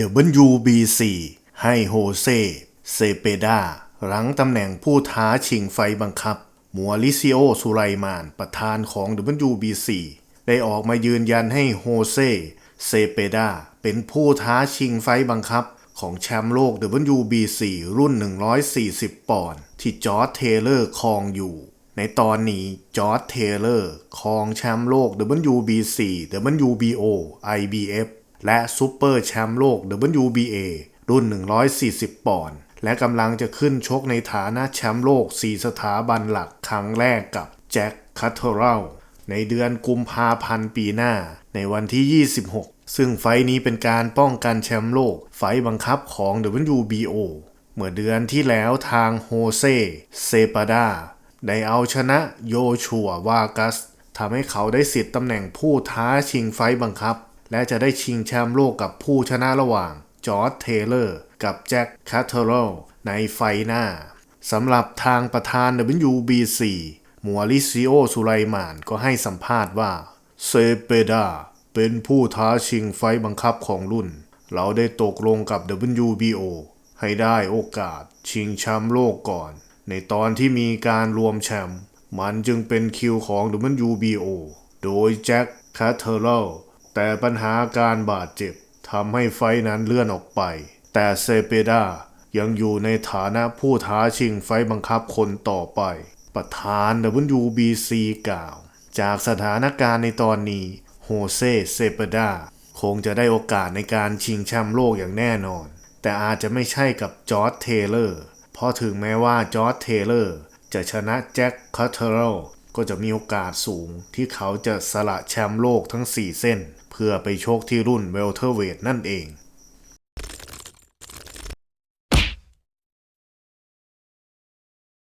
WBC ให้โฮเซ เซเปดารั้งตำแหน่งผู้ท้าชิงไฟบังคับ มัวลิซิโอสุไลมาน ประธานของ WBC ได้ออกมายืนยันให้โฮเซ เซเปดาเป็นผู้ท้าชิงไฟบังคับ ของแชมป์โลก WBC รุ่น 140 ปอนด์ที่จอร์จเทเลอร์ครองอยู่ ในตอนนี้จอร์จเทเลอร์ครองแชมป์โลก WBC WBO IBF และซูเปอร์แชมป์โลก WBA รุ่น 140 ปอนด์และกำลังจะขึ้นชกในฐานะแชมป์โลก 4 สถาบันหลักครั้งแรกกับแจ็คคัตเทอรัลในเดือนกุมภาพันธ์ปีหน้า ในวันที่ 26 ซึ่งไฟท์นี้เป็นการป้องกันแชมป์โลก ไฟท์บังคับของ WBO เมื่อเดือนที่แล้วทางโฮเซเซปาดาได้เอาชนะโยชัววากัสทำให้เขาได้สิทธิ์ตำแหน่งผู้ท้าชิงไฟท์บังคับ และจะได้ชิงแชมป์โลกกับผู้ชนะระหว่างจอร์จเทเลอร์กับแจ็คคาเทอรัลในไฟหน้าสำหรับทางประธาน WBC มัวลิซิโอสุไลมานก็ให้สัมภาษณ์ว่าเซเปดาเป็นผู้ท้าชิงไฟบังคับของรุ่น เราได้ตกลงกับ WBO ให้ได้โอกาสชิงแชมป์โลกก่อน ในตอนที่มีการรวมแชมป์มันจึงเป็นคิวของ WBO โดยแจ็คคาเทอรัล แต่ปัญหาการบาดเจ็บทำให้ไฟนั้นเลื่อนออกไป แต่เซเปดายังอยู่ในฐานะผู้ท้าชิงไฟบังคับคนต่อไป ประธาน WBC กล่าว จากสถานการณ์ในตอนนี้ โฮเซเซเปดาคงจะได้โอกาสในการชิงแชมป์โลกอย่างแน่นอน แต่อาจจะไม่ใช่กับจอร์จเทเลอร์ เพราะถึงแม้ว่าจอร์จเทเลอร์จะชนะแจ็คคาเทอรัล ก็จะมีโอกาสสูงที่เขาจะสละแชมป์โลกทั้ง 4 เส้น เพื่อไปโชคที่รุ่นเวลเทอร์เวทนั่นเอง